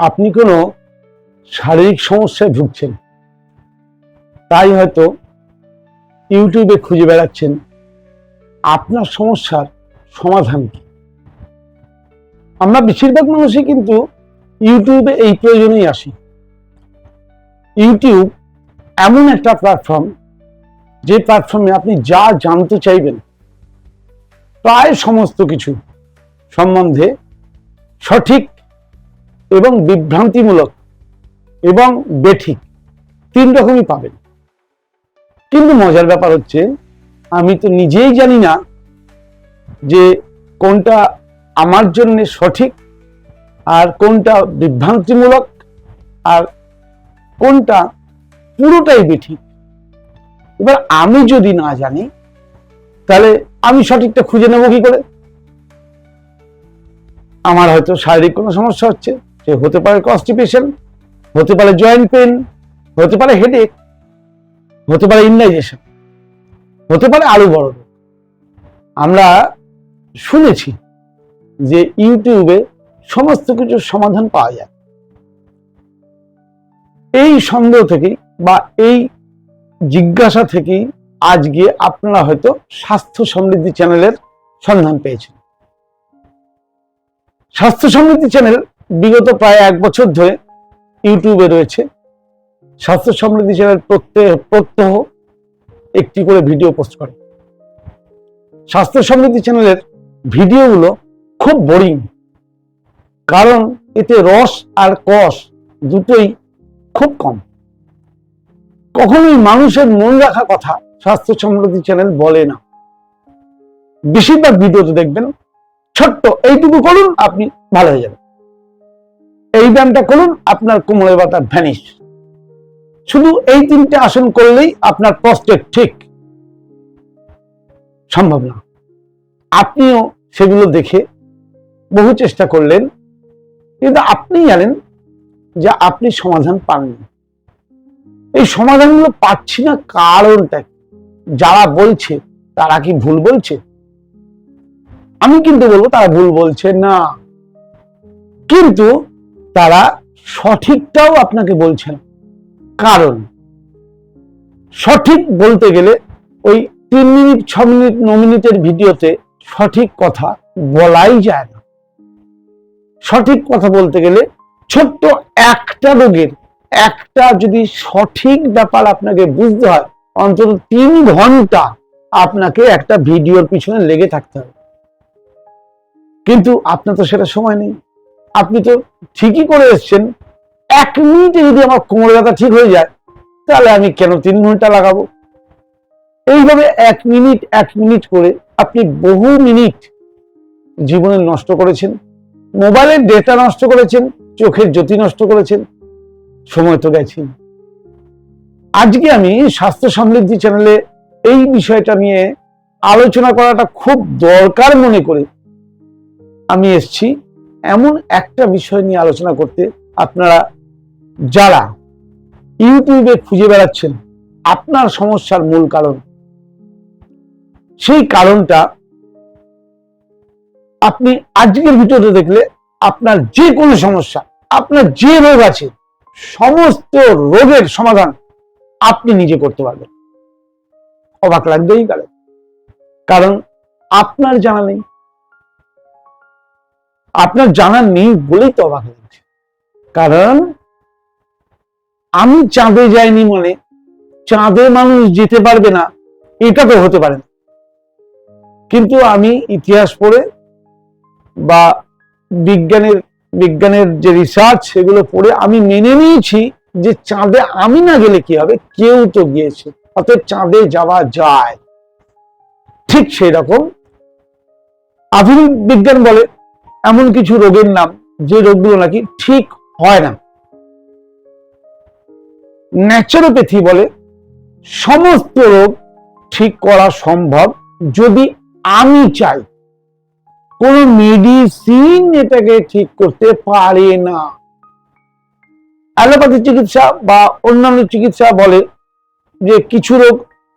আপনি কোনো শারীরিক সমস্যায় ভুগছেন, তাই হয়তো ইউটিউবে খুঁজে বেড়াচ্ছেন, আপনার সমস্যার সমাধান কি? আমরা বেশিরভাগ মানুষই কিন্তু ইউটিউবে এই প্রয়োজনেই আসি। ইউটিউব এমন একটা প্ল্যাটফর্ম যে প্ল্যাটফর্মে আপনি যা জানতে চাইবেন, প্রায় সমস্ত কিছু সম্বন্ধে সঠিক এবং বিভ্রান্তিমূলক এবং বেঠিক। তিন রকমই পাবেন। কিন্তু মজার ব্যাপার হচ্ছে, আমি তো নিজেই জানি না যে কোনটা আমার জন্য সঠিক আর কোনটা বিভ্রান্তিমূলক আর কোনটা পুরোটাই বেঠিক। এবার আমি যদি না জানি, তাহলে আমি সঠিকটা খুঁজে নেব কি করে? আমার হয়তো শারীরিক কোনো সমস্যা হচ্ছে। সে হতে পারে কনস্টিপেশন হতে পারে জয়েন্ট পেন হতে পারে হেডেক হতে পারে ইনডাইজেশন হতে পারে আরও বড় আমরা শুনেছি যে ইউটিউবে সমস্ত কিছুর সমাধান পাওয়া যায়। এই সন্দেহ থেকেই বা এই জিজ্ঞাসা থেকেই আজকে আপনারা হয়তো স্বাস্থ্য সমৃদ্ধি চ্যানেলের সন্ধান পেয়েছেন। স্বাস্থ্য সমৃদ্ধি চ্যানেল বিগত প্রায় এক বছর ধরে ইউটিউবে রয়েছে। স্বাস্থ্য সমৃদ্ধি চ্যানেল প্রত্যেক প্রত্যহ একটি করে ভিডিও পোস্ট করে। স্বাস্থ্য সমৃদ্ধি চ্যানেলের ভিডিওগুলো খুব বোরিং কারণ এতে রস আর কষ দুটোই খুব কম। কখনোই মানুষের মন রাখা কথা স্বাস্থ্য সমৃদ্ধি চ্যানেল বলে না। বেশিরভাগ ভিডিওতে দেখবেন, ছোট্ট এইটুকু করুন, আপনি ভালো হয়ে যাবেন। এই ব্যায়ামটা করুন, আপনার কোমরের ব্যথা ভ্যানিশ শুধু এই তিনটে আসন করলেই আপনার প্রস্টেট ঠিক। সম্ভব না। আপনিও সেগুলো দেখে বহু চেষ্টা করলেন, কিন্তু আপনি জানেন যে আপনি সমাধান পাননি। এই সমাধানগুলো পাচ্ছি না কারণটা যারা বলছে, তারা কি ভুল বলছে? আমি কিন্তু বলব, তারা ভুল বলছে না। কিন্তু তারা সঠিকটাও আপনাকে বলছে না কারণ সঠিক বলতে গেলে ওই তিন মিনিট, ছ মিনিট, ন মিনিটের ভিডিওতে সঠিক কথা বলাই যায় না। সঠিক কথা বলতে গেলে ছোট্ট একটা রোগের একটা যদি সঠিক ব্যাপার আপনাকে বুঝতে হয়, অন্তত তিন ঘণ্টা আপনাকে একটা ভিডিওর পিছনে লেগে থাকতে হবে। কিন্তু আপনার তো সেটা সময় নেই। আপনি তো ঠিকই করে এসছেন। এক মিনিটে যদি আমার কোমর ব্যথা ঠিক হয়ে যায়, তাহলে আমি কেন তিন ঘণ্টা লাগাবো? এইভাবে এক মিনিট এক মিনিট করে আপনি বহু মিনিট জীবনে নষ্ট করেছেন। মোবাইলের ডেটা নষ্ট করেছেন, চোখের জ্যোতি নষ্ট করেছেন, সময় তো গেছি আজকে আমি স্বাস্থ্য সমৃদ্ধি চ্যানেলে এই বিষয়টা নিয়ে আলোচনা করাটা খুব দরকার মনে করে আমি এসছি। এমন একটা বিষয় নিয়ে আলোচনা করতে আপনারা যারা ইউটিউবে খুঁজে বেড়াচ্ছেন, আপনার সমস্যার মূল কারণ। সেই কারণটা আপনি আজকের ভিডিওতে দেখলে আপনার যে কোনো সমস্যা, আপনার যে রোগ আছে, সমস্ত রোগের সমাধান আপনি নিজে করতে পারবেন। অবাক লাগবেই কারণ আপনার জানা নেই। আপনার জানা নেই বলেই তো অবাক লাগছে কারণ আমি চাঁদে যাইনি মানে চাঁদে মানুষ যেতে পারবে না, এটা তো হতে পারে না। কিন্তু আমি ইতিহাস পড়ে বা বিজ্ঞানের বিজ্ঞানের যে রিসার্চ সেগুলো পড়ে আমি মেনে নিয়েছি যে চাঁদে আমি না গেলে কি হবে? কেউ তো গিয়েছে, অতএব চাঁদে যাওয়া যায়। ঠিক সেই রকম আধুনিক বিজ্ঞান বলে এমন কিছু রোগের নাম, যে রোগগুলো নাকি ঠিক হয় না। ন্যাচারোপ্যাথি বলে, সমস্ত রোগ ঠিক করা সম্ভব যদি আমি চাই। কোন মেডিসিন এটাকে ঠিক করতে পারে না। অ্যালোপ্যাথি চিকিৎসা বা অন্যান্য চিকিৎসা বলে যে কিছু রোগ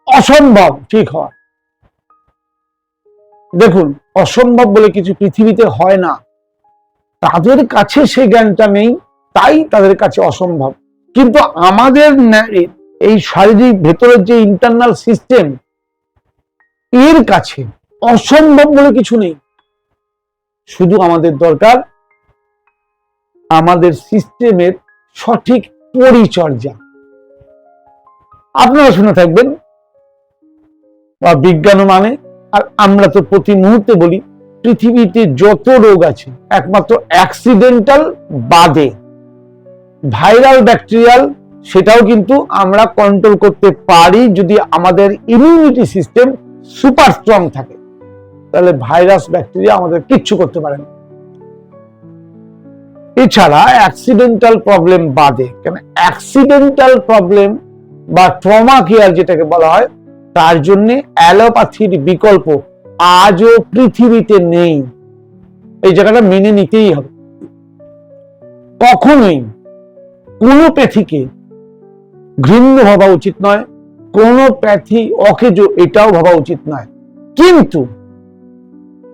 অসম্ভব ঠিক হয়। দেখুন অসম্ভব বলে কিছু পৃথিবীতে হয় না। তাদের কাছে সেই জ্ঞানটা নেই, তাই তাদের কাছে অসম্ভব। কিন্তু আমাদের এই শারীরিক ভেতরের যে ইন্টারনাল সিস্টেম এর কাছে অসম্ভব বলে কিছু নেই। শুধু আমাদের দরকার আমাদের সিস্টেমের সঠিক পরিচর্যা। আপনারা শুনে থাকবেন, বা বিজ্ঞান মানে আর আমরা তো প্রতি মুহূর্তে বলি, পৃথিবীতে যত রোগ আছে, একমাত্র অ্যাক্সিডেন্টাল বাদে ভাইরাল ব্যাকটেরিয়াল সেটাও কিন্তু আমরা কন্ট্রোল করতে পারি যদি আমাদের ইমিউনিটি সিস্টেম সুপার স্ট্রং থাকে। তাহলে ভাইরাস ব্যাকটেরিয়া আমাদের কিচ্ছু করতে পারে না। এছাড়া অ্যাক্সিডেন্টাল প্রবলেম বাদে, কেন অ্যাক্সিডেন্টাল প্রবলেম বা ট্রমা কেয়ার যেটাকে বলা হয় তার জন্য অ্যালোপ্যাথির বিকল্প আজও পৃথিবীতে নেই। এই জায়গাটা মেনে নিতেই হবে। কখনোই কোনো প্যাথিকে ঘৃণ্য ভাবা উচিত নয়, কোনো প্যাথি অকেজ এটাও ভাবা উচিত নয়। কিন্তু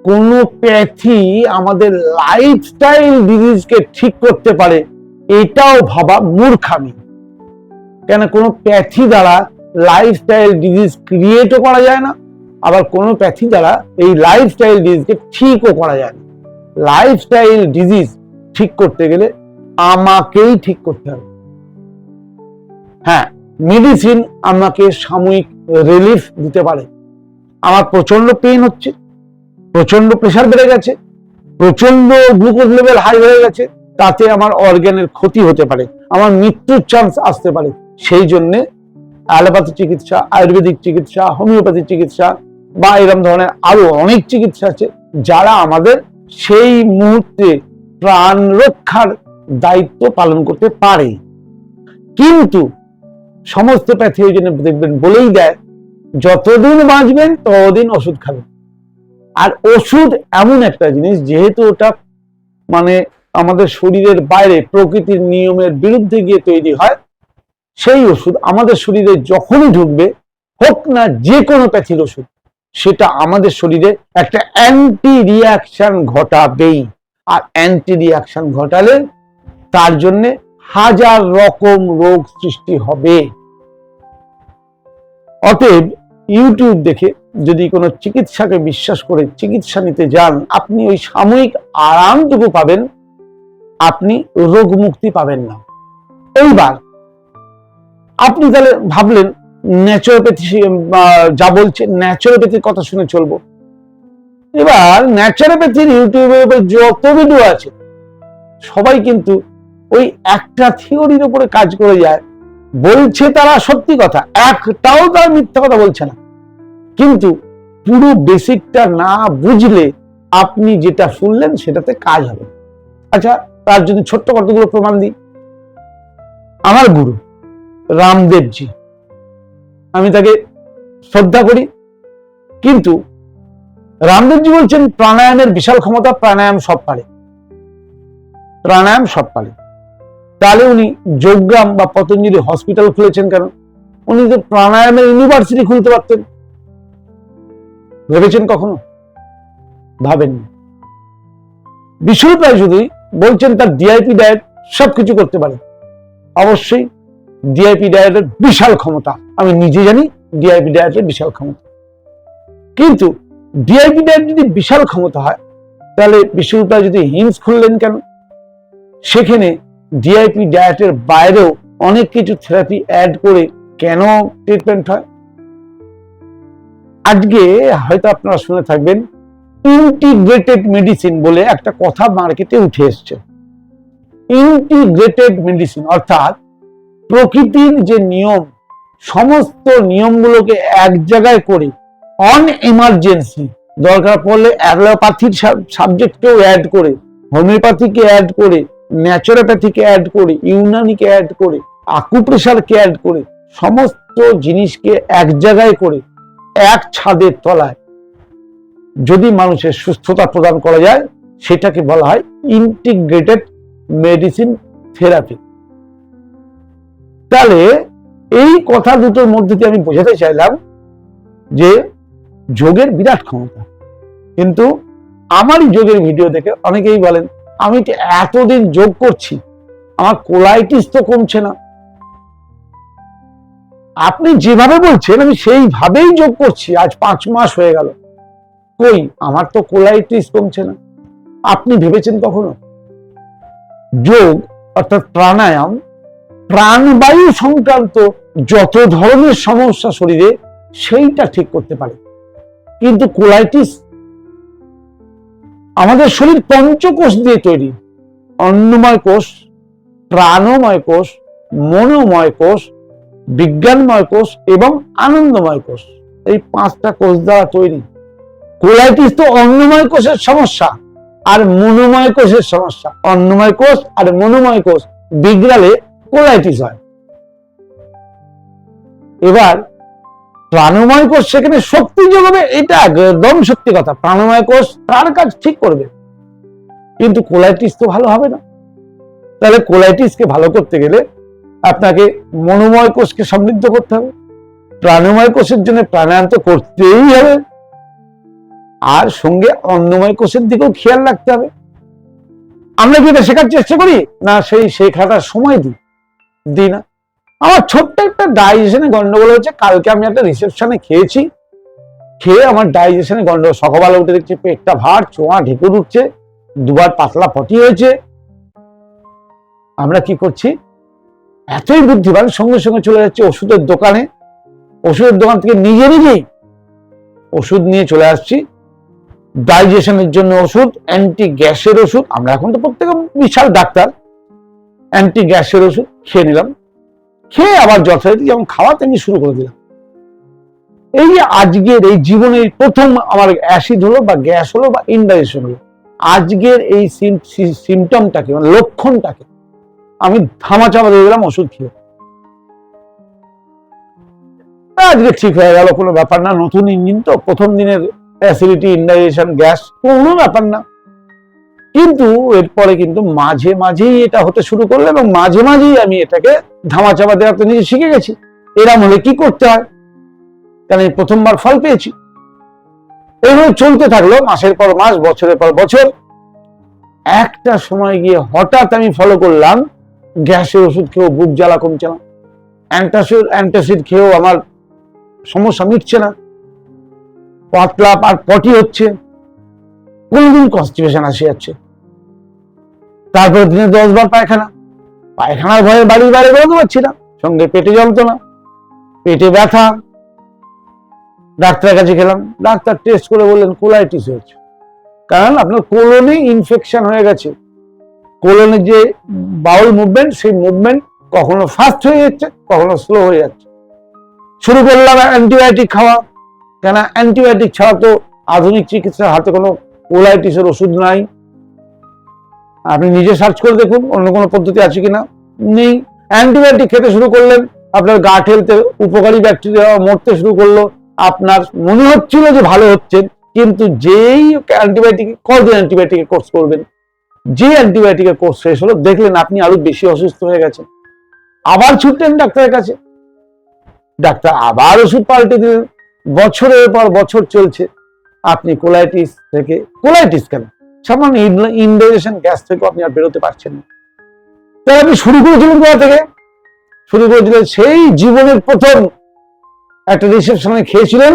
কোন প্যাথি আমাদের লাইফস্টাইল ডিজিজকে ঠিক করতে পারে, এটাও ভাবা মূর্খামি। কেন? কোনো প্যাথি দ্বারা লাইফস্টাইল ডিজিজ ক্রিয়েটও করা যায় না, আবার কোনো প্যাথি দ্বারা এই লাইফস্টাইল ডিজিজকে ঠিকও করা যায় না। লাইফস্টাইল ডিজিজ ঠিক করতে গেলে আমাকেই ঠিক করতে হবে। হ্যাঁ মেডিসিন আমাকে সাময়িক রিলিফ দিতে পারে। আমার প্রচণ্ড পেইন হচ্ছে প্রচণ্ড প্রেশার বেড়ে গেছে প্রচণ্ড গ্লুকোজ লেভেল হাই হয়ে গেছে, তাতে আমার অর্গ্যানের ক্ষতি হতে পারে, আমার মৃত্যুর চান্স আসতে পারে। সেই জন্য অ্যালোপ্যাথি চিকিৎসা, আয়ুর্বেদিক চিকিৎসা, হোমিওপ্যাথি চিকিৎসা বা এরকম ধরনের আরও অনেক চিকিৎসা আছে যারা আমাদের সেই মুহূর্তে প্রাণ রক্ষার দায়িত্ব পালন করতে পারে। কিন্তু সমস্ত প্যাথি ওই জন্য দেখবেন বলেই দেয়, যতদিন বাঁচবেন ততদিন ওষুধ খাবেন। আর ওষুধ এমন একটা জিনিস, যেহেতু ওটা মানে আমাদের শরীরের বাইরে প্রকৃতির নিয়মের বিরুদ্ধে গিয়ে তৈরি হয় সেই ওষুধ আমাদের শরীরে যখনই ঢুকবে, হোক না যে কোনো প্যাথির ওষুধ, সেটা আমাদের শরীরে একটা অ্যান্টি রিয়াকশন ঘটাবেই। আর অ্যান্টি রিয়াকশন ঘটালে তার জন্য হাজার রকম রোগ সৃষ্টি হবে। অতএব ইউটিউব দেখে যদি কোনো চিকিৎসাকে বিশ্বাস করে চিকিৎসা নিতে যান, আপনি ওই সাময়িক আরামটুকু পাবেন, আপনি রোগ মুক্তি পাবেন না। এইবার আপনি তাহলে ভাবলেন ন্যাচুরোপ্যাথি যা বলছে ন্যাচুরোপ্যাথির কথা শুনে চলবো। এবার ন্যাচুরোপ্যাথির ইউটিউবে যত ভিডিও আছে, সবাই কিন্তু ওই একটা থিওরির উপরে কাজ করে যায়। বলছে তারা সত্যি কথা, একটাও তারা মিথ্যা কথা বলছে না। কিন্তু পুরো বেসিকটা না বুঝলে আপনি যেটা শুনলেন সেটাতে কাজ হবে। আচ্ছা তার যদি ছোট্ট কতগুলো প্রমাণ দিই? আমার গুরু। রামদেবজি। আমি তাকে শ্রদ্ধা করি। কিন্তু রামদেবজি বলছেন, প্রাণায়ামের বিশাল ক্ষমতা, প্রাণায়াম সব পারে। প্রাণায়াম সব পারে। তাহলে উনি যোগগ্রাম বা পতঞ্জলি হসপিটাল খুলেছেন কেন? উনি তো প্রাণায়ামের ইউনিভার্সিটি খুলতে পারতেন। ভেবেছেন কখনো? ভাবেননি। বিশ্বরূপ যদি বলছেন, তার ডিআইপি ডায়েট সবকিছু করতে পারে। অবশ্যই ডিআইপি ডায়েটের বিশাল ক্ষমতা। আমি নিজে জানি ডিআইপি ডায়েটের বিশাল ক্ষমতা। কিন্তু ডিআইপি ডায়েট যদি বিশাল ক্ষমতা হয়, তাহলে বিশ্বরূপ যদি হিমস খুললেন কেন? সেখানে ডিআইপি ডায়েটের বাইরেও অনেক কিছু থেরাপি অ্যাড করে কেন ট্রিটমেন্ট হয়? আজকে হয়তো আপনারা শুনে থাকবেন ইন্টিগ্রেটেড মেডিসিন বলে একটা কথা মার্কেটে উঠে এসছে। ইন্টিগ্রেটেড মেডিসিন অর্থাৎ প্রকৃতির যে নিয়ম, সমস্ত নিয়মগুলোকে এক জায়গায় করে অন এমার্জেন্সি দরকার পড়লে অ্যালোপ্যাথির সাবজেক্টকেও অ্যাড করে, হোমিওপ্যাথিকে অ্যাড করে ন্যাচুরোপ্যাথিকে অ্যাড করে, ইউনানিকে অ্যাড করে আকুপ্রেশারকে অ্যাড করে, সমস্ত জিনিসকে এক জায়গায় করে, এক ছাদের তলায়। যদি মানুষের সুস্থতা প্রদান করা যায়, সেটাকে বলা হয় ইন্টিগ্রেটেড মেডিসিন থেরাপি তাহলে এই কথা দুটোর মধ্যে দিয়ে আমি বোঝাতে চাইলাম যে যোগের বিরাট ক্ষমতা। কিন্তু আমারই যোগের ভিডিও দেখে অনেকেই বলেন, আমি তো এতদিন যোগ করছি, আমার কোলাইটিস তো কমছে না। আপনি যেভাবে বলছেন, আমি সেইভাবেই যোগ করছি, আজ পাঁচ মাস হয়ে গেল। কই, আমার তো কোলাইটিস কমছে না। আপনি ভেবেছেন কখনো? যোগ অর্থাৎ প্রাণায়াম প্রাণবায়ু সংক্রান্ত যত ধরনের সমস্যা শরীরে, সেইটা ঠিক করতে পারে। কিন্তু কোলাইটিস আমাদের শরীর পঞ্চকোষ দিয়ে তৈরি। অন্নময় কোষ, প্রাণময় কোষ, মনোময় কোষ, বিজ্ঞানময় কোষ এবং আনন্দময় কোষ। এই পাঁচটা কোষ দ্বারা তৈরি। কোলাইটিস তো অন্নময় কোষের সমস্যা আর মনোময় কোষের সমস্যা। অন্নময় কোষ আর মনোময় কোষ। বিগড়ালে কোলাইটিস হয়। এবার প্রাণময় কোষ সেখানে শক্তি যোগাবে, এটা একদম সত্যি কথা। প্রাণময় কোষ তার কাজ ঠিক করবে। কিন্তু কোলাইটিস তো ভালো হবে না। তাহলে কোলাইটিসকে ভালো করতে গেলে আপনাকে মনোময় কোষকে সমৃদ্ধ করতে হবে। প্রাণময় কোষের জন্য প্রাণায়াম তো করতেই হবে। আর সঙ্গে অন্নময় কোষের দিকেও খেয়াল রাখতে হবে। আমরা কি এটা শেখার চেষ্টা করি? না, সেই শেখাটার সময় দিই। দিই না। আমার ছোট্ট একটা ডাইজেশনে গন্ডগোল হয়েছে। কালকে আমি একটা রিসেপশনে খেয়েছি। খেয়ে আমার ডাইজেশনে গন্ডগোল, সকালবেলা উঠে দেখছি পেটটা ভার, চোঁয়া ঢেকুর উঠছে দুবার পাতলা পটি হয়েছে। আমরা কি করছি? এতই বুদ্ধিমান, সঙ্গে সঙ্গে চলে যাচ্ছে ওষুধের দোকানে। ওষুধের দোকান থেকে নিজে নিজেই ওষুধ নিয়ে চলে আসছি। ডাইজেশনের জন্য ওষুধ অ্যান্টি গ্যাসের ওষুধ। আমরা এখন তো প্রত্যেকে বিশাল ডাক্তার। অ্যান্টি গ্যাসের ওষুধ খেয়ে নিলাম। খেয়ে আবার যথারীতি যেমন খাওয়া, তেমনি শুরু করে দিলাম। এই যে আজকের এই জীবনের প্রথম আমার অ্যাসিড হলো বা গ্যাস হলো বা ইনডাইজেশন হলো, আজকের এই সিমটমটাকে মানে লক্ষণটাকে আমি থামা চাপা দিয়ে দিলাম, ওষুধ খেয়ে। আজকে ঠিক হয়ে গেল, কোনো ব্যাপার না, নতুন ইঞ্জিন তো, প্রথম দিনের অ্যাসিডিটি ইনডাইজেশন গ্যাস কোনো ব্যাপার না। কিন্তু এরপরে কিন্তু মাঝে মাঝেই এটা হতে শুরু করল এবং মাঝে মাঝেই আমি এটাকে ধামা চাপা দেওয়া তো নিজে শিখে গেছি। এরম হলে কি করতে হয়? কারণ আমি প্রথমবার ফল পেয়েছি। এইভাবে চলতে থাকল মাসের পর মাস, বছরের পর বছর। একটা সময় গিয়ে হঠাৎ আমি ফলো করলাম, গ্যাসের ওষুধ খেয়েও বুক জ্বালা কমছে না। অ্যান্টাসিড অ্যান্টাসিড খেয়েও আমার সমস্যা মিটছে না। পাতলা আর পটি হচ্ছে। কোনদিন কনস্টিপেশন আসে যাচ্ছে। তারপর দিনে দশ বার পায়খানা। পায়খানার ভয়ে বাড়ি বাইরে বেরোতে পারছি না। সঙ্গে পেটে যন্ত্রণা পেটে ব্যথা। ডাক্তারের কাছে গেলাম। ডাক্তার টেস্ট করে বললেন কোলাইটিস হয়েছে। কারণ আপনার কোলনে ইনফেকশন হয়ে গেছে। কোলনের যে বাউল মুভমেন্ট সেই মুভমেন্ট কখনো ফাস্ট হয়ে যাচ্ছে, কখনো স্লো হয়ে যাচ্ছে। শুরু করলাম অ্যান্টিবায়োটিক খাওয়া। কেন অ্যান্টিবায়োটিক ছাড়া তো আধুনিক চিকিৎসার হাতে কোনো কোলাইটিসের ওষুধ নাই। আপনি নিজে সার্চ করে দেখুন, অন্য কোনো পদ্ধতি আছে কিনা? নেই। অ্যান্টিবায়োটিক খেতে শুরু করলেন, আপনার গাট হেলতে উপকারী ব্যাকটেরিয়া মরতে শুরু করল। আপনার মনে হচ্ছিল যে ভালো হচ্ছে, কিন্তু যেই অ্যান্টিবায়োটিক কদিন অ্যান্টিবায়োটিকের কোর্স করবেন? যে অ্যান্টিবায়োটিকের কোর্স শেষ হলো, দেখলেন আপনি আরও বেশি অসুস্থ হয়ে গেছেন। আবার ছুটলেন ডাক্তারের কাছে। ডাক্তার আবার ওষুধ পাল্টে দিলেন। বছরের পর বছর চলছে। আপনি কোলাইটিস থেকে, কোলাইটিস কেন? সামান্য ইনডাইজেশন গ্যাস থেকে আপনি আর বেরোতে পারছেন না। তাহলে আপনি শুরু করেছিলেন কোথা থেকে? শুরু করেছিলেন সেই জীবনের প্রথম একটা রিসেপশনে খেয়েছিলেন,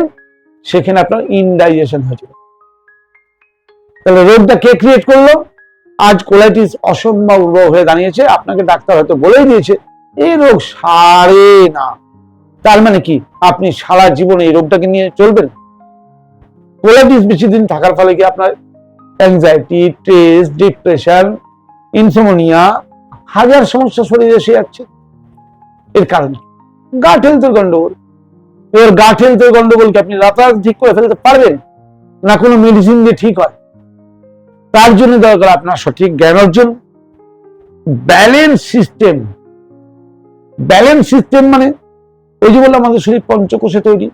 সেখানে আপনার ইনডাইজেশন হয়েছিল। তাহলে রোগটা কে ক্রিয়েট করল? আজ কোলাইটিস অসম্ভব রোগ হয়ে দাঁড়িয়েছে, আপনাকে ডাক্তার হয়তো বলেই দিয়েছে এই রোগ সারে না। তার মানে কি? আপনি সারা জীবন এই রোগটাকে নিয়ে চলবেন? কোলাইটিস বেশি দিন থাকার ফলে কি আপনার অ্যাংজাইটি স্ট্রেস ডিপ্রেশন ইনসোমোনিয়া হাজার সমস্যা শরীরে এসে যাচ্ছে। এর কারণে গাট হেলথের গন্ডগোল। এবার গাট হেলথের গন্ডগোলকে আপনি রাতারাতি ঠিক করে ফেলতে পারবেন? না কোনো মেডিসিন দিয়ে ঠিক হয়? তার জন্য দরকার আপনার সঠিক জ্ঞান অর্জন। ব্যালেন্স সিস্টেম ব্যালেন্স সিস্টেম মানে ওই যে বললাম আমাদের শরীর পঞ্চকোষে তৈরি।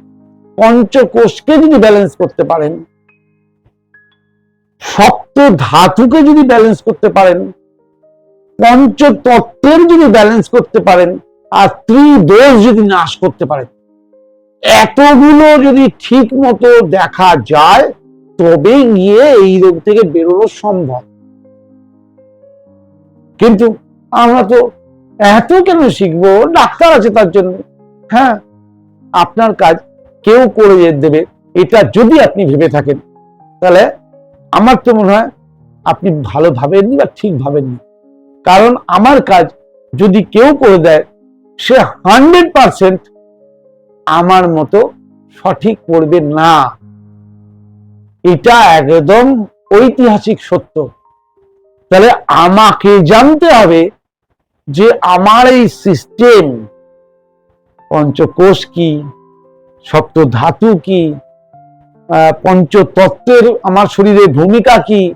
পঞ্চকোষকে যদি ব্যালেন্স করতে পারেন, শক্ত ধাতুকে যদি ব্যালেন্স করতে পারেন, পঞ্চতত্ত্বের যদি ব্যালেন্স করতে পারেন, আর ত্রিদোষ যদি নাশ করতে পারেন, এতগুলো যদি ঠিক মতো দেখা যায়, তবে গিয়ে এই রোগ থেকে বেরোনো সম্ভব। কিন্তু আমরা তো এত কেন শিখব? ডাক্তার আছে তার জন্য। হ্যাঁ আপনার কাজ কেউ করে দেবে। এটা যদি আপনি ভেবে থাকেন, তাহলে আমার তো মনে হয় আপনি ভালো ভাবেননি বা ঠিক ভাবেননি। কারণ আমার কাজ যদি কেউ করে দেয়, সে হান্ড্রেড পার্সেন্ট আমার মতো সঠিক করবে না। এটা একদম ঐতিহাসিক সত্য। তাহলে আমাকে জানতে হবে যে আমার এই সিস্টেম পঞ্চকোষ কি? সপ্ত ধাতু কি? আহ, পঞ্চতত্ত্বের আমার শরীরে ভূমিকা কি?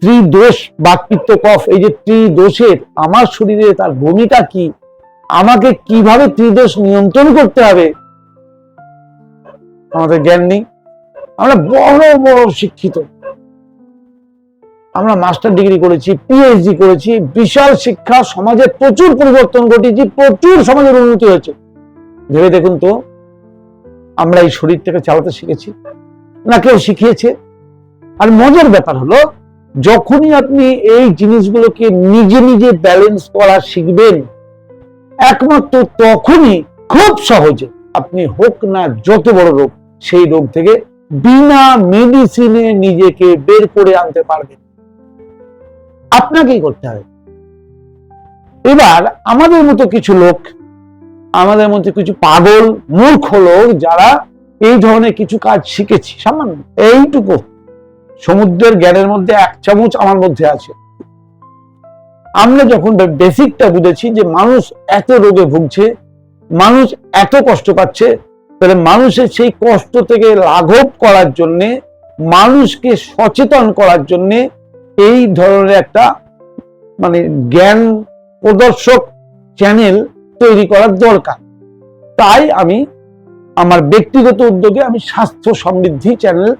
ত্রিদোষ বাকপিত্ত কফ এই যে ত্রিদোষের আমার শরীরে তার ভূমিকা কি? আমাকে কীভাবে ত্রিদোষ নিয়ন্ত্রণ করতে হবে? আমাদের জ্ঞান নেই। আমরা বড় বড় শিক্ষিত। আমরা মাস্টার ডিগ্রি করেছি পিএইচডি করেছি বিশাল শিক্ষা সমাজে প্রচুর পরিবর্তন ঘটেছি প্রচুর সমাজের উন্নতি হয়েছে। ভেবে দেখুন তো আমরা এই শরীরটাকে চালাতে শিখেছি, না কেউ শিখিয়েছে। আর মজার ব্যাপার হলো, যখনই আপনি এই জিনিসগুলোকে নিজে নিজে ব্যালেন্স করা শিখবেন, একমাত্র তখনই খুব সহজে আপনি হোক না যত বড় রোগ, সেই রোগ থেকে বিনা মেডিসিনে নিজেকে বের করে আনতে পারবেন। আপনাকেই করতে হবে। এবার আমাদের মতো কিছু লোক আমাদের মধ্যে কিছু পাগল মূর্খ লোক যারা এই ধরনের কিছু কাজ শিখেছি, সামান্য। এইটুকু। সমুদ্রের জ্ঞানের মধ্যে এক চামচ আমার মধ্যে আছে। আমরা যখন বেসিকটা বুঝেছি যে মানুষ এত রোগে ভুগছে, মানুষ এত কষ্ট পাচ্ছে, তাহলে মানুষের সেই কষ্ট থেকে লাঘব করার জন্যে, মানুষকে সচেতন করার জন্যে এই ধরনের একটা মানে জ্ঞান প্রদর্শক চ্যানেল তৈরি করার দরকার। তাই আমি আমার ব্যক্তিগত উদ্যোগে আমি স্বাস্থ্য সমৃদ্ধি চ্যানেল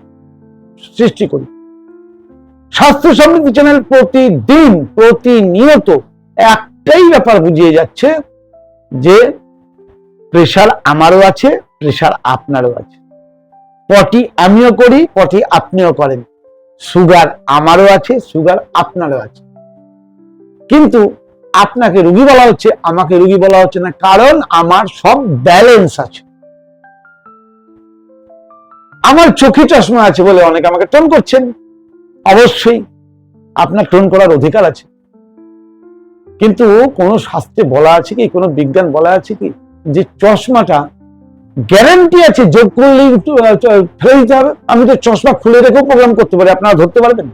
সৃষ্টি করি। স্বাস্থ্য সমৃদ্ধি চ্যানেল প্রতিদিন, প্রতিনিয়ত একটাই ব্যাপার বুঝিয়ে যাচ্ছে যে প্রেশার আমারও আছে, প্রেশার আপনারও আছে। পটি আমিও করি, পটি আপনিও করেন। সুগার আমারও আছে, সুগার আপনারও আছে। কিন্তু আপনাকে রুগী বলা হচ্ছে, আমাকে রুগী বলা হচ্ছে না, কারণ আমার সব ব্যালেন্স আছে। আমার চোখে চশমা আছে বলে অনেকে আমাকে টোন করছেন। অবশ্যই আপনার টোন করার অধিকার আছে। কিন্তু কোনো শাস্ত্রে বলা আছে কি, কোনো বিজ্ঞান বলা আছে কি, যে চশমাটা গ্যারান্টি আছে যোগ চ- ফেলে দিতে হবে। আমি তো চশমা খুলে রেখেও প্রোগ্রাম করতে পারি, আপনারা ধরতে পারবেন?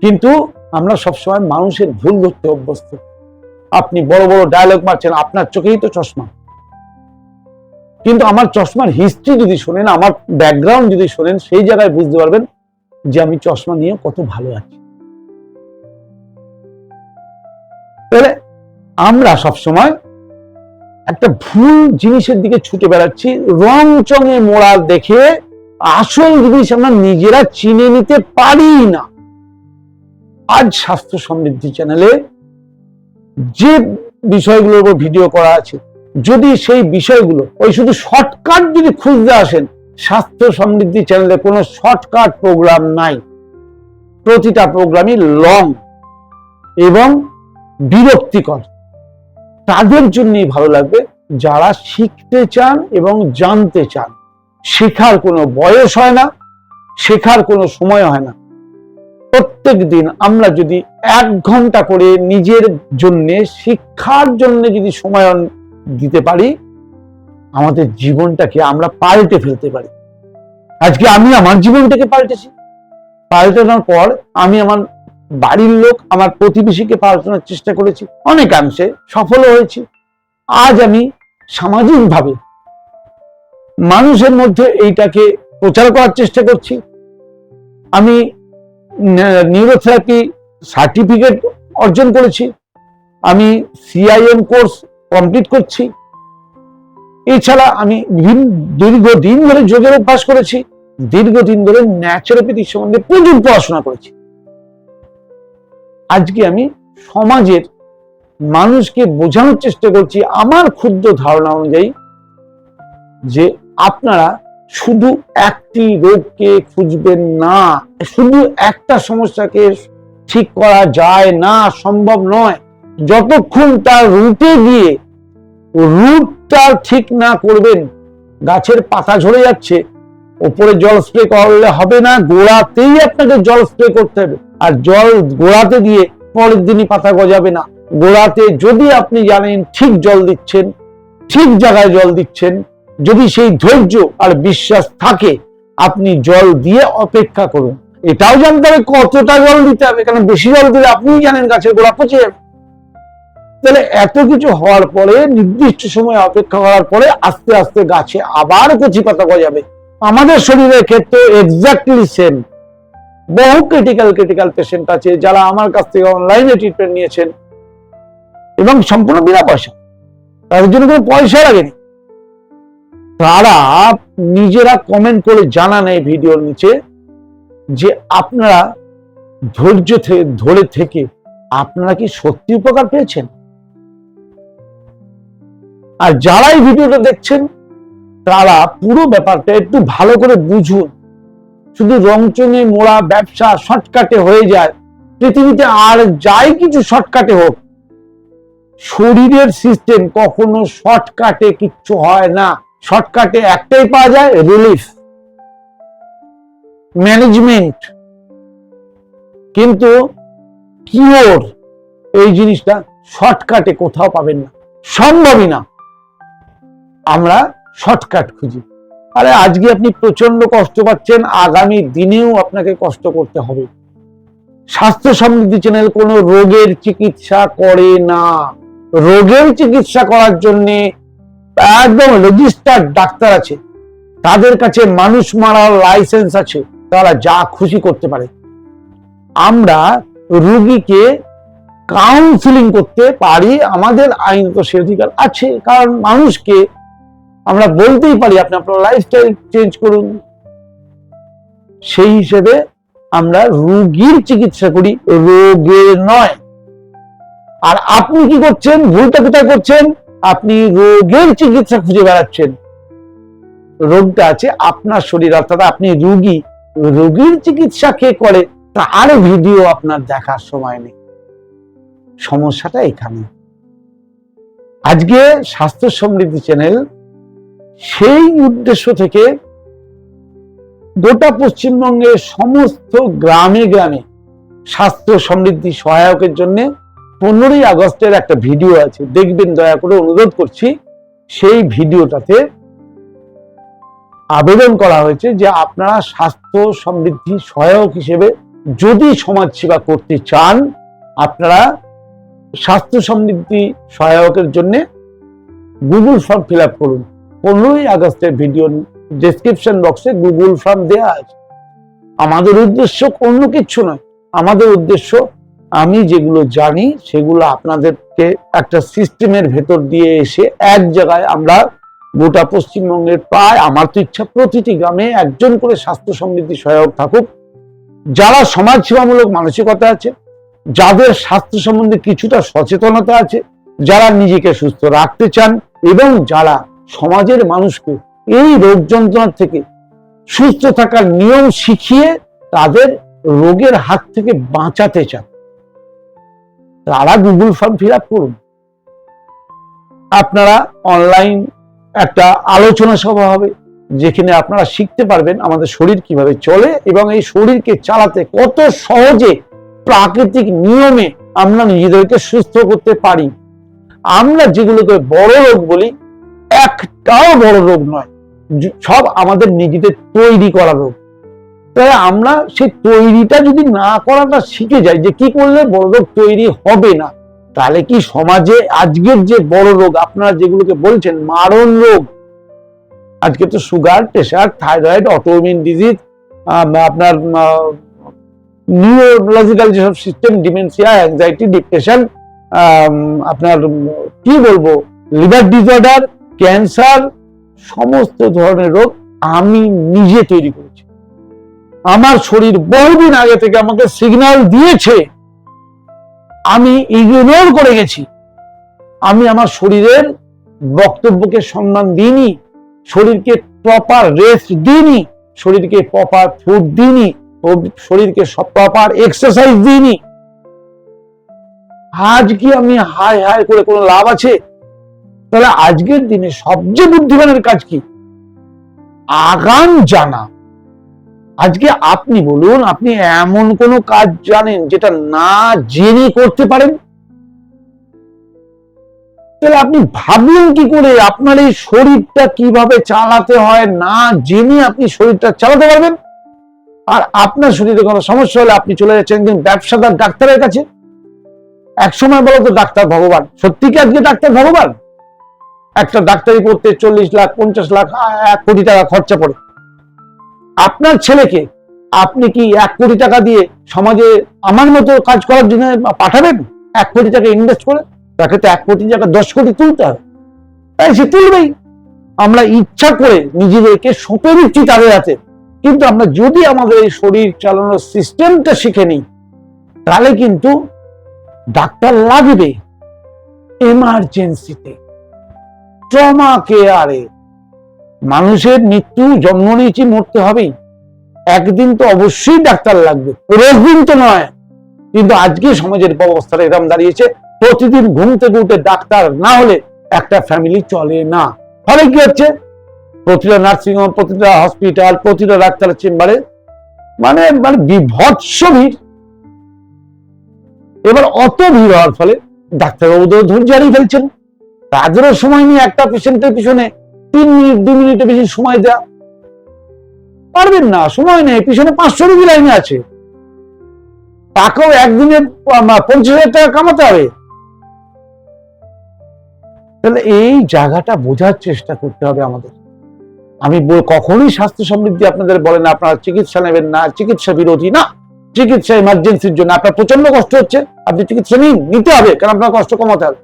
কিন্তু আমরা সবসময় মানুষের ভুল ধরতে অভ্যস্ত। আপনি বড় বড় ডায়লগ মারছেন, আপনার চোখেই তো চশমা। কিন্তু আমার চশমার হিস্ট্রি যদি শোনেন, আমার ব্যাকগ্রাউন্ড যদি শোনেন, সেই জায়গায় বুঝতে পারবেন যে আমি চশমা নিয়ে কত ভালো আছি। তাহলে আমরা সবসময় একটা ভুল জিনিসের দিকে ছুটে বেড়াচ্ছি রং চঙে মোড়া দেখে আসল জিনিস আমরা নিজেরা চিনে নিতে পারি না। আজ স্বাস্থ্য সমৃদ্ধি চ্যানেলে যে বিষয়গুলোর উপর ভিডিও করা আছে, যদি সেই বিষয়গুলো, ওই শুধু শর্টকাট যদি খুঁজতে আসেন, স্বাস্থ্য সমৃদ্ধি চ্যানেলে কোনো শর্টকাট প্রোগ্রাম নাই। প্রতিটা প্রোগ্রামই লং এবং বিরক্তিকর। তাদের জন্যই ভালো লাগবে যারা শিখতে চান এবং জানতে চান। শেখার কোনো বয়স হয় না, শেখার কোনো সময় হয় না। প্রত্যেক দিন আমরা যদি এক ঘণ্টা করে নিজের জন্য, শিক্ষার জন্য যদি সময় দিতে পারি, আমাদের জীবনটাকে আমরা পাল্টে ফেলতে পারি। আজকে আমি আমার জীবনটাকে পাল্টেছি। পাল্টানোর পর আমি আমার বাড়ির লোক, আমার প্রতিবেশীকে পাল্টানোর চেষ্টা করেছি। অনেকাংশে সফল হয়েছি। আজ আমি সামাজিকভাবে মানুষের মধ্যে এইটাকে প্রচার করার চেষ্টা করছি। আমি নিউরোথেরাপি সার্টিফিকেট অর্জন করেছি। আমি সিআইএম কোর্স কমপ্লিট করছি। এছাড়া আমি বিভিন্ন দীর্ঘদিন ধরে যোগের অভ্যাস করেছি। দীর্ঘদিন ধরে ন্যাচারোপ্যাথি সম্বন্ধে প্রচুর পড়াশোনা করেছি। আজকে আমি সমাজের মানুষকে বোঝানোর চেষ্টা করছি আমার ক্ষুদ্র ধারণা অনুযায়ী যে আপনারা শুধু একটি রোগকে খুঁজবেন না, শুধু একটা সমস্যাকে ঠিক করা যায় না, সম্ভব নয়। যতক্ষণ তার রুটে গিয়ে রুটটা ঠিক না করবেন, গাছের পাতা ঝরে যাচ্ছে, ওপরে জল স্প্রে করলে হবে না, গোড়াতেই আপনাকে জল স্প্রে করতে হবে। আর জল গোড়াতে দিয়ে পরের দিনই পাতা গজাবে না। গোড়াতে যদি আপনি জানেন ঠিক জল দিচ্ছেন, ঠিক জায়গায় জল দিচ্ছেন যদি সেই ধৈর্য আর বিশ্বাস থাকে, আপনি জল দিয়ে অপেক্ষা করুন। এটাও জানতে হবে কতটা জল দিতে হবে, কারণ বেশি জল দিলে আপনিই জানেন গাছের গোড়া পচে যাবে। তাহলে এত কিছু হওয়ার পরে, নির্দিষ্ট সময় অপেক্ষা করার পরে আস্তে আস্তে গাছে আবার কচি পাতা গজাবে। আমাদের শরীরের ক্ষেত্রে এক্স্যাক্টলি সেম বহু ক্রিটিক্যাল ক্রিটিক্যাল পেশেন্ট আছে যারা আমার কাছ থেকে অনলাইনে ট্রিটমেন্ট নিয়েছেন। এবং সম্পূর্ণ বিনা পয়সা। তাদের জন্য কোনো পয়সা লাগেনি। তারা নিজেরা কমেন্ট করে জানান এই ভিডিওর নিচে যে আপনারা ধৈর্য ধরে থেকে আপনারা কি সত্যি উপকার পেয়েছেন? আর যারা এই ভিডিওটা দেখছেন, তারা পুরো ব্যাপারটা একটু ভালো করে বুঝুন। শুধু রংচঙে মোড়া ব্যবসা শর্টকাটে হয়ে যায়, পৃথিবীতে আর যাই কিছু শর্টকাটে হোক, শরীরের সিস্টেম কখনো শর্টকাটে কিচ্ছু হয় না। শর্টকাটে একটাই পাওয়া যায় রিলিফ ম্যানেজমেন্ট কিন্তু কিওর এই জিনিসটা শর্টকাটে কোথাও পাবেন না। সম্ভবই না। আমরা শর্টকাট খুঁজি। আরে আজকে আপনি প্রচণ্ড কষ্ট পাচ্ছেন, আগামী দিনেও আপনাকে কষ্ট করতে হবে। স্বাস্থ্য সমৃদ্ধি চ্যানেল কোনো রোগের চিকিৎসা করে না। রোগের চিকিৎসা করার জন্য একদম রেজিস্টার্ড ডাক্তার আছে। তাদের কাছে মানুষ মারার লাইসেন্স আছে, তারা যা খুশি করতে পারে। আমরা রুগীকে কাউন্সিলিং করতে পারি, আমাদের আইনত সে অধিকার আছে, কারণ মানুষকে আমরা বলতেই পারি, আপনি আপনার লাইফস্টাইল চেঞ্জ করুন। সেই হিসেবে আমরা রুগীর চিকিৎসা করি, রোগের নয়। আর আপনি কি করছেন? ভুলটা কোথায় করছেন? আপনি রোগের চিকিৎসা খুঁজে বেড়াচ্ছেন। রোগটা আছে আপনার শরীর, অর্থাৎ আপনি রুগী, রোগীর চিকিৎসা কে করে তার ভিডিও আপনার দেখার সময় নেই। সমস্যাটা এখানে। আজকে স্বাস্থ্য সমৃদ্ধি চ্যানেল সেই উদ্দেশ্য থেকে গোটা পশ্চিমবঙ্গের সমস্ত গ্রামে গ্রামে স্বাস্থ্য সমৃদ্ধি সহায়কের জন্য পনেরোই আগস্টের একটা ভিডিও আছে, দেখবেন, দয়া করে অনুরোধ করছি, সেই ভিডিওটাতে আবেদন করা হয়েছে যে আপনারা স্বাস্থ্য সমৃদ্ধি সহায়ক হিসেবে যদি সমাজ সেবা করতে চান, আপনারা স্বাস্থ্য সমৃদ্ধি সহায়কের জন্য গুগল ফর্ম ফিল আপ করুন। পনেরোই আগস্টের ভিডিও ডেসক্রিপশন বক্সে গুগল ফর্ম দেওয়া আছে। আমাদের উদ্দেশ্য অন্য কিছু নয়। আমাদের উদ্দেশ্য আমি যেগুলো জানি, সেগুলো আপনাদেরকে একটা সিস্টেমের ভেতর দিয়ে এসে এক জায়গায় আমরা গোটা পশ্চিমবঙ্গের প্রায়, আমার তো ইচ্ছা প্রতিটি গ্রামে একজন করে স্বাস্থ্য সমৃদ্ধি সহায়ক থাকুক, যারা সমাজ সেবামূলক মানসিকতা আছে, যাদের স্বাস্থ্য সম্বন্ধে কিছুটা সচেতনতা আছে, যারা নিজেকে সুস্থ রাখতে চান এবং যারা সমাজের মানুষকে এই রোগ যন্ত্রণার থেকে সুস্থ থাকার নিয়ম শিখিয়ে তাদের রোগের হাত থেকে বাঁচাতে চান। তারা গুগল ফর্ম ফিল আপ করুন। আপনারা অনলাইন একটা আলোচনা সভা হবে, যেখানে আপনারা শিখতে পারবেন আমাদের শরীর কীভাবে চলে এবং এই শরীরকে চালাতে কত সহজে প্রাকৃতিক নিয়মে আমরা নিজেদেরকে সুস্থ করতে পারি। আমরা যেগুলোকে বড় রোগ বলি, একটাও বড় রোগ নয়, সব আমাদের নিজেদের তৈরি করা রোগ। তাই আমরা সেই তৈরিটা যদি না করাটা শিখে যাই যে কি করলে বড় রোগ তৈরি হবে না। তাহলে কি সমাজে আজকের যে বড় রোগ, আপনারা যেগুলোকে বলছেন মারণ রোগ, আজকে তো sugar pressure thyroid, autoimmune disease আপনার নিউরোলজিক্যাল যেসব সিস্টেম, ডিমেনশিয়া, অ্যাংজাইটি, ডিপ্রেশন আপনার, কি বলব, লিভার ডিসঅর্ডার, ক্যান্সার, সমস্ত ধরনের রোগ আমি নিজে তৈরি করেছি আমার শরীর বহুদিন আগে থেকে আমাকে সিগনাল দিয়েছে, আমি ইগনোর করে গেছি। আমি আমার শরীরের বক্তব্যকে সম্মান দিইনি, শরীরকে প্রপার রেস্ট দিইনি, শরীরকে প্রপার ফুড দিইনি, শরীরকে প্রপার এক্সারসাইজ দিইনি। আজ কি আমি হাই হাই করে কোনো লাভ আছে? তাহলে আজকের দিনে সবচেয়ে বুদ্ধিমানের কাজ কি? আগাম জানা। আজকে আপনি বলুন, আপনি এমন কোন কাজ জানেন যেটা না জেনে করতে পারেন? তাহলে আপনি ভাবলেন কি করে আপনার এই শরীরটা কীভাবে চালাতে হয়, না জেনে আপনি শরীরটা চালাতে পারবেন? আর আপনার শরীরে কোনো সমস্যা হলে আপনি চলে যাচ্ছেন একদিন ব্যবসাদার ডাক্তারের কাছে। এক সময় বলো তো, ডাক্তার ভগবান, সত্যি কি আজকে ডাক্তার ভগবান? একটা ডাক্তারি পড়তে চল্লিশ লাখ, পঞ্চাশ লাখ এক কোটি টাকা খরচা পড়ে। আপনার ছেলেকে আপনি কি এক কোটি টাকা দিয়ে সমাজে আমার মতো কাজ করার জন্য পাঠাবেন? এক কোটি টাকা ইনভেস্ট করে? তাকে তো এক কোটি টাকা, দশ কোটি তুলতে হবে। তাই সে তুলবেই। আমরা ইচ্ছা করে নিজেদেরকে সঁপে দিচ্ছি তাদের হাতে। কিন্তু আমরা যদি আমাদের এই শরীর চালানোর সিস্টেমটা শিখে নিই, তাহলে কিন্তু ডাক্তার লাগবে এমার্জেন্সিতে ট্রমা কেয়ারে মানুষের মৃত্যু, জন্ম নিয়েছি, মরতে হবেই। একদিন তো অবশ্যই ডাক্তার লাগবে। দিন তো নয়। কিন্তু আজকে সমাজের ব্যবস্থাটা এরকম দাঁড়িয়েছে, প্রতিদিন ঘুম থেকে উঠে ডাক্তার না হলে একটা ফ্যামিলি চলে না। ফলে কি হচ্ছে? প্রতিটা নার্সিংহোম প্রতিটা হসপিটাল প্রতিটা ডাক্তারের চেম্বারে মানে মানে বিভৎস ভিড়। এবার অত ভিড় হওয়ার ফলে ডাক্তারবাবুদের ধৈর্য হারিয়ে ফেলছেন। তাদেরও সময় নিয়ে একটা পেশেন্টের পিছনে তিন মিনিট, দু মিনিটের বেশি সময় দেওয়া পারবেন না, সময় নেই। পিছনে পাঁচশো রুগী লাইনে আছে। তাকেও একদিনে পঞ্চাশ হাজার টাকা কামাতে হবে। তাহলে এই জায়গাটা বোঝার চেষ্টা করতে হবে আমাদের। আমি কখনোই স্বাস্থ্য সমৃদ্ধি আপনাদের বলেন আপনারা চিকিৎসা নেবেন না, চিকিৎসা বিরোধী না। চিকিৎসা ইমার্জেন্সির জন্য আপনার প্রচণ্ড কষ্ট হচ্ছে, আপনি চিকিৎসা নিন, নিতে হবে, কারণ আপনার কষ্ট কমাতে হবে।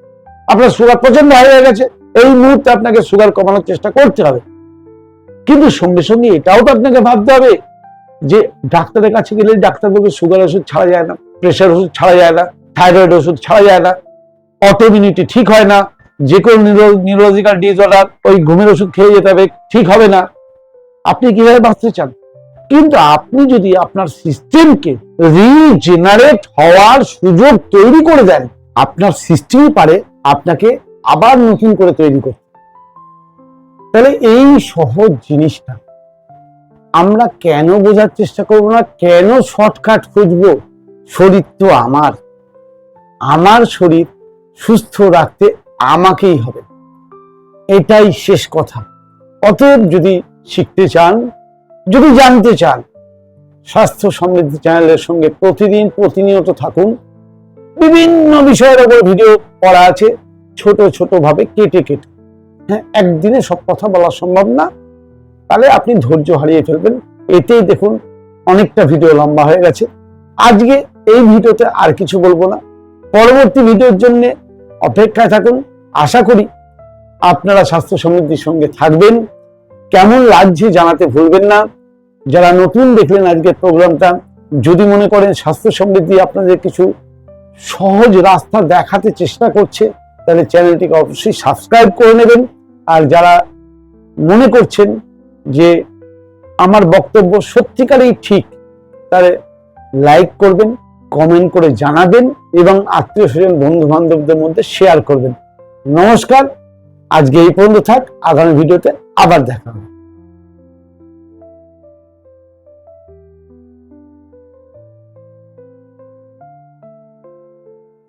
আপনার সুগার প্রচণ্ড হয়ে গেছে। এই মুহূর্তে আপনাকে সুগার কমানোর চেষ্টা করতে হবে। কিন্তু সঙ্গে সঙ্গে এটাও তো আপনাকে ভাবতে হবে যে ডাক্তারের কাছে গেলে ডাক্তার বলবে সুগার ওষুধ ছাড়া যায় না প্রেশার ওষুধ ছাড়া যায় না থাইরয়েড ওষুধ ছাড়া যায় না অটোমিউনিটি ঠিক হয় না, যে কোনো নিউরোলজিক্যাল ডিসঅর্ডার ওই ঘুমের ওষুধ খেয়ে যেতে হবে, ঠিক হবে না। আপনি কীভাবে বাঁচতে চান? কিন্তু আপনি যদি আপনার সিস্টেমকে রিজেনারেট হওয়ার সুযোগ তৈরি করে দেন, আপনার সিস্টেমই পারে আপনাকে আবার নতুন করে তৈরি করতে। তাহলে এই সহজ জিনিসটা আমরা কেন বোঝার চেষ্টা করব না? কেন শর্টকাট খুঁজবো? শরীর তো আমার। আমার শরীর সুস্থ রাখতে আমাকেই হবে। এটাই শেষ কথা। অতএব যদি শিখতে চান, যদি জানতে চান, স্বাস্থ্য সমৃদ্ধি চ্যানেলের সঙ্গে প্রতিদিন প্রতিনিয়ত থাকুন। বিভিন্ন বিষয়ের ওপর ভিডিও করা আছে। ছোট ছোট ভাবে কেটে কেটে। হ্যাঁ একদিনে সব কথা বলা সম্ভব না। তাহলে আপনি ধৈর্য হারিয়ে ফেলবেন। এতেই দেখুন অনেকটা ভিডিও লম্বা হয়ে গেছে। আজকে এই ভিডিওতে আর কিছু বলব না। পরবর্তী ভিডিওর জন্য অপেক্ষায় থাকুন। আশা করি আপনারা স্বাস্থ্য সমৃদ্ধির সঙ্গে থাকবেন। কেমন লাগছে জানাতে ভুলবেন না। যারা নতুন দেখলেন আজকের প্রোগ্রামটা, যদি মনে করেন স্বাস্থ্য সমৃদ্ধি আপনাদের কিছু সহজ রাস্তা দেখাতে চেষ্টা করছে তাহলে চ্যানেলটিকে অবশ্যই সাবস্ক্রাইব করে নেবেন। আর যারা মনে করছেন যে আমার বক্তব্য সত্যিকারেই ঠিক, তাহলে লাইক করবেন কমেন্ট করে জানাবেন এবং আত্মীয় স্বজন বন্ধু বান্ধবদের মধ্যে শেয়ার করবেন। নমস্কার, আজকে এই পর্যন্ত থাক, আগামী ভিডিওতে আবার দেখা হবে।